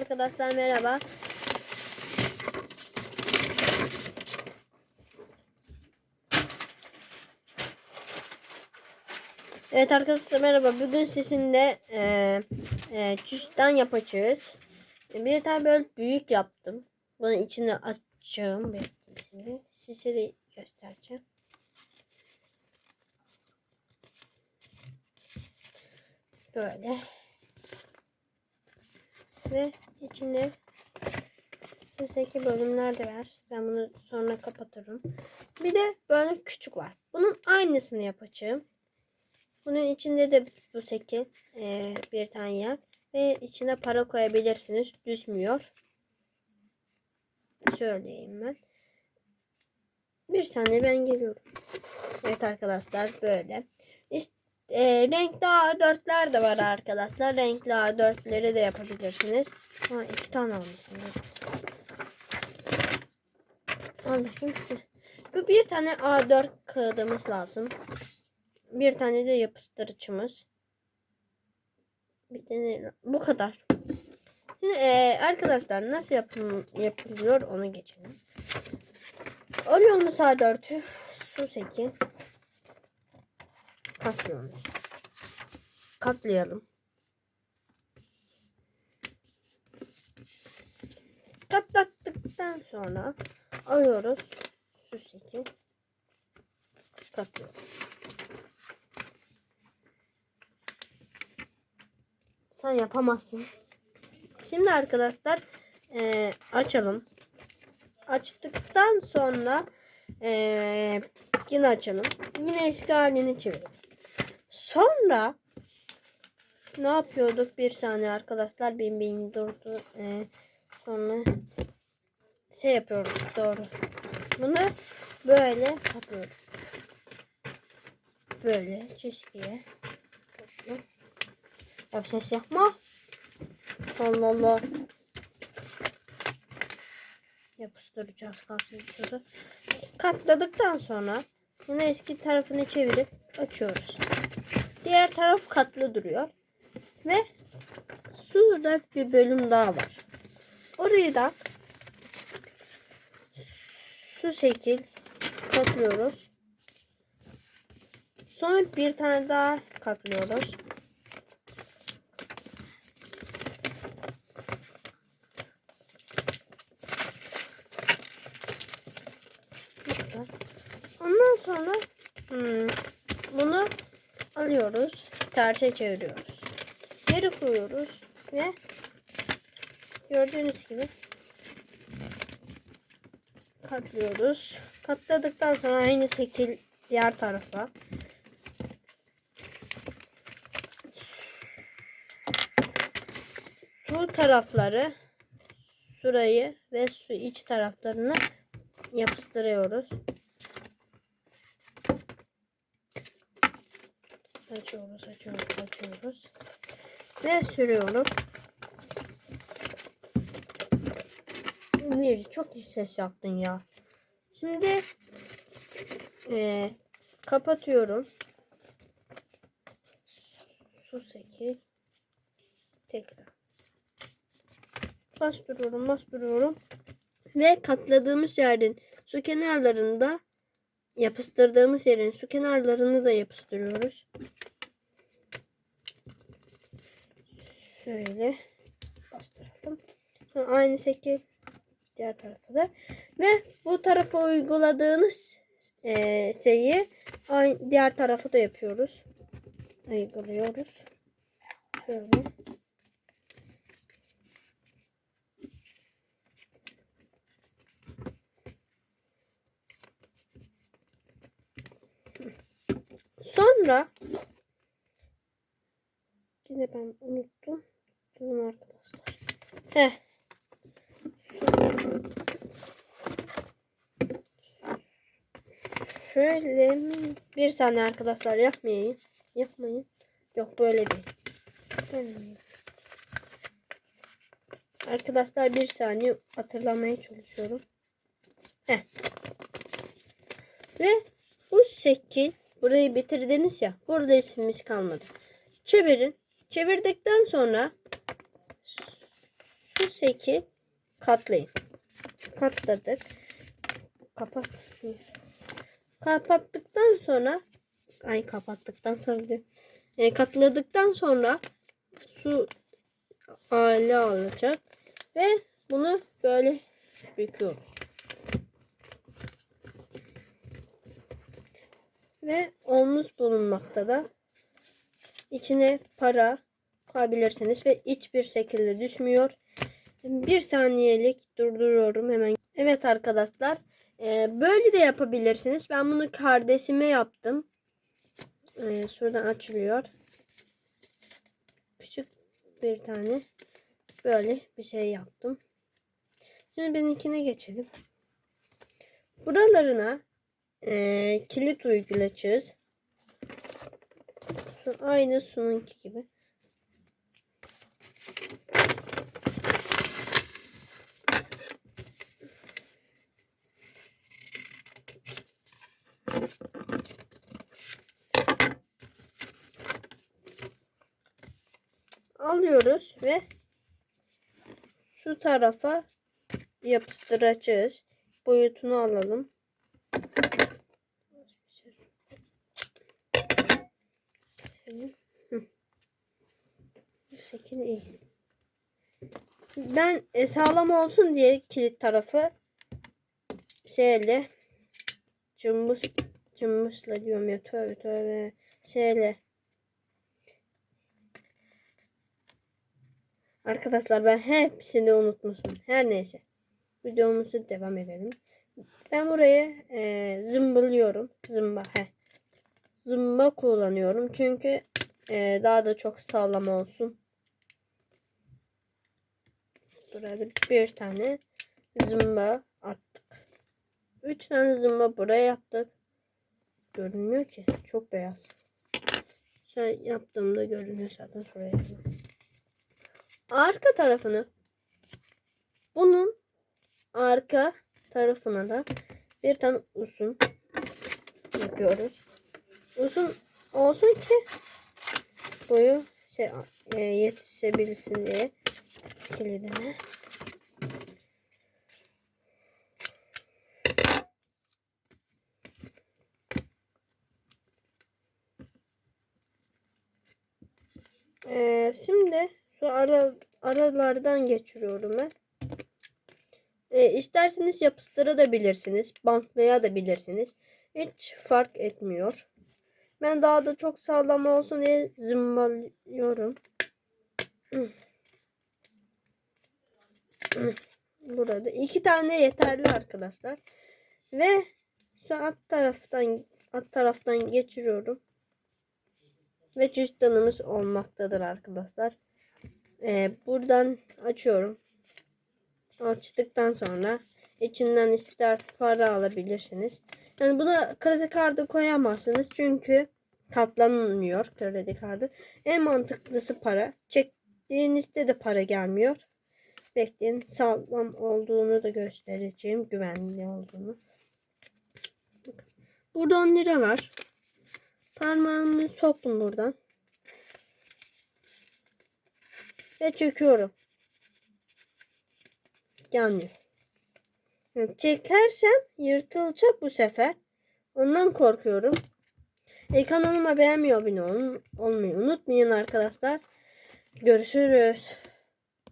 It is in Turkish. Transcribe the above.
Arkadaşlar merhaba. Evet arkadaşlar merhaba. Bugün sizinle e, e, çüşten yapacağız. Bir tane böyle büyük yaptım. Bunun içine açacağım. Bekleyin. Size de göstereceğim. Böyle. Ve içinde üstteki bölümler de var. Ben bunu sonra kapatırım. Bir de böyle küçük var. Bunun aynısını yapacağım. Bunun içinde de bu şekil e, bir tane yer. Ve içine para koyabilirsiniz. Düşmüyor. Söyleyeyim ben. Bir saniye ben geliyorum. Evet arkadaşlar böyle. İşte e, renkli A4'ler de var arkadaşlar. Renkli A4'leri de yapabilirsiniz. Ha, iki tane almışım. Anlaşım. Bu bir tane A4 kağıdımız lazım. Bir tane de yapıştırıcımız. Bir tane bu kadar. Şimdi e, arkadaşlar nasıl yapım, yapılıyor onu geçelim. Alıyorsunuz A4'ü. Su 8 kasıyoruz. Katlayalım. Katlattıktan sonra alıyoruz süs için katlıyoruz. Sen yapamazsın. Şimdi arkadaşlar e, açalım. Açtıktan sonra e, yine açalım. Yine eski halini çevirelim. Sonra ne yapıyorduk? Bir saniye arkadaşlar. Bin bin durdu. Eee, sonra şey yapıyoruz. Doğru. Bunu böyle katıyoruz. Böyle çizgiye. Ya ses yapma. Allah Allah. Yapıştıracağız karşımıza. Katladıktan sonra yine eski tarafını çevirip açıyoruz. Diğer taraf katlı duruyor. Ve şurada bir bölüm daha var. Orayı da şu şekil katlıyoruz. Sonra bir tane daha katlıyoruz. Ondan sonra hmm, alıyoruz. Terse çeviriyoruz. Geri koyuyoruz ve gördüğünüz gibi katlıyoruz. Katladıktan sonra aynı şekil diğer tarafa. Su tarafları şurayı ve su iç taraflarını yapıştırıyoruz. Açıyoruz, açıyoruz, açıyoruz. Ve sürüyorum. Bir çok iyi ses yaptın ya. Şimdi eee, kapatıyorum. Su seki. Tekrar. Bastırıyorum, bastırıyorum. Ve katladığımız yerin su kenarlarında yapıştırdığımız yerin su kenarlarını da yapıştırıyoruz. Şöyle bastıralım. Sonra aynı şekil diğer tarafa da ve bu tarafa uyguladığınız eee, şeyi aynı diğer tarafa da yapıyoruz. Uyguluyoruz. Şöyle. Sonra yine ben unuttum. Durun arkadaşlar. Heh. Şöyle bir saniye arkadaşlar yapmayın. Yapmayın. Yok böyle değil. Değil. Arkadaşlar bir saniye hatırlamaya çalışıyorum. Heh. Ve bu şekil burayı bitirdiniz ya. Burada ismimiz kalmadı. Çevirin. Çevirdikten sonra şu şekil katlayın. Katladık. Kapat. Kapattıktan sonra ay kapattıktan sonra diyor. E, katladıktan sonra su hale alacak ve bunu böyle büküyoruz. Ve olmuş bulunmakta da içine para koyabilirsiniz ve hiçbir şekilde düşmüyor. Bir saniyelik durduruyorum hemen. Evet arkadaşlar e, böyle de yapabilirsiniz. Ben bunu kardeşime yaptım. E, şuradan açılıyor. Küçük bir tane böyle bir şey yaptım. Şimdi benimkine geçelim. Buralarına e, kilit uygulayacağız. Aynı sununki gibi. Alıyoruz ve şu tarafa yapıştıracağız. Boyutunu alalım. Ben e, sağlam olsun diye kilit tarafı şeyle cımbız cımbızla diyorum ya tövbe tövbe şeyle Arkadaşlar ben hepsini unutmuşum. Her neyse. Videomuzu devam edelim. Ben buraya e, zımbılıyorum. Zımba. He. Zımba kullanıyorum. Çünkü e, daha da çok sağlam olsun. Burada bir tane zımba attık. Üç tane zımba buraya yaptık. Görünmüyor ki. Çok beyaz. Şöyle yaptığımda görünüyor zaten. Şuraya. Arka tarafını bunun arka tarafına da bir tane uzun yapıyoruz. Uzun olsun ki boyu şey e, yetişebilsin diye kilidine. Ee, şimdi şu ara, aralardan geçiriyorum ben. E, isterseniz yapıştırabilirsiniz. Bantlayabilirsiniz. Hiç fark etmiyor. Ben daha da çok sağlam olsun diye zımbalıyorum. Burada iki tane yeterli arkadaşlar. Ve şu alt taraftan alt taraftan geçiriyorum. Ve cüzdanımız olmaktadır arkadaşlar. Ee, buradan açıyorum. Açtıktan sonra içinden ister para alabilirsiniz. Yani buna kredi kartı koyamazsınız çünkü katlanmıyor kredi kartı. En mantıklısı para. Çektiğinizde de para gelmiyor. Bekleyin sağlam olduğunu da göstereceğim. Güvenli olduğunu. Burada 10 lira var. Parmağımı soktum buradan. Ve çekiyorum. Gelmiyor. Yani çekersem yırtılacak bu sefer. Ondan korkuyorum. E, kanalıma beğenmiyor abone olun, olmayı unutmayın arkadaşlar. Görüşürüz.